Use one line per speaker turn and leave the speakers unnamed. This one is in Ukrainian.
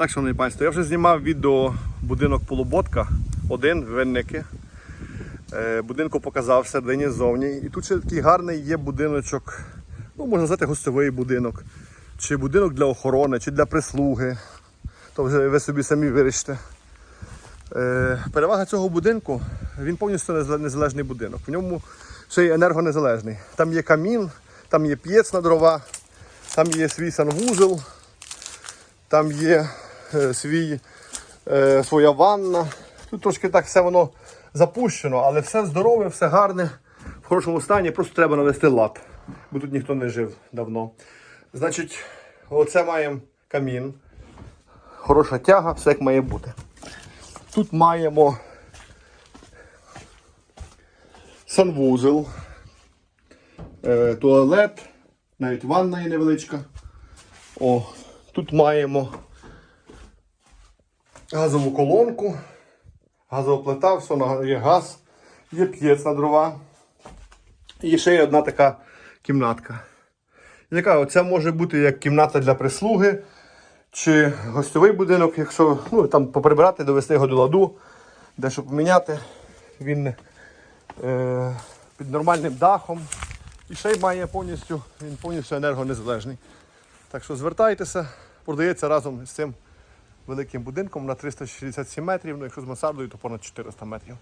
Так, шановні панство, я вже знімав відео будинок Полуботка, один винники. Е, будинку показав всередині ззовні. І тут ще такий гарний є будиночок, ну можна назвати гостьовий будинок, чи будинок для охорони, чи для прислуги. То вже ви собі самі вирішите. Е, перевага цього будинку, він повністю незалежний будинок. В ньому ще й енергонезалежний. Там є камін, там є п'єц на дрова, там є свій санвузол, там є свій, е, своя ванна. Тут трошки так все воно запущено, але все здорове, все гарне, в хорошому стані, просто треба навести лад, бо тут ніхто не жив давно. Значить, оце маємо камін, хороша тяга, все як має бути. Тут маємо санвузел, е, туалет, навіть ванна є невеличка. О, тут маємо газову колонку, газова плита, все є газ, є п'єц на дрова. І ще є одна така кімнатка. Яка оця може бути як кімната для прислуги, чи гостьовий будинок, якщо ну, там поприбирати, довести його до ладу, дещо поміняти. Він е, під нормальним дахом. І ще й має повністю, він повністю енергонезалежний. Так що звертайтеся, продається разом з цим великим будинком на 367 метрів, ну якщо з мансардою, то понад 400 метрів.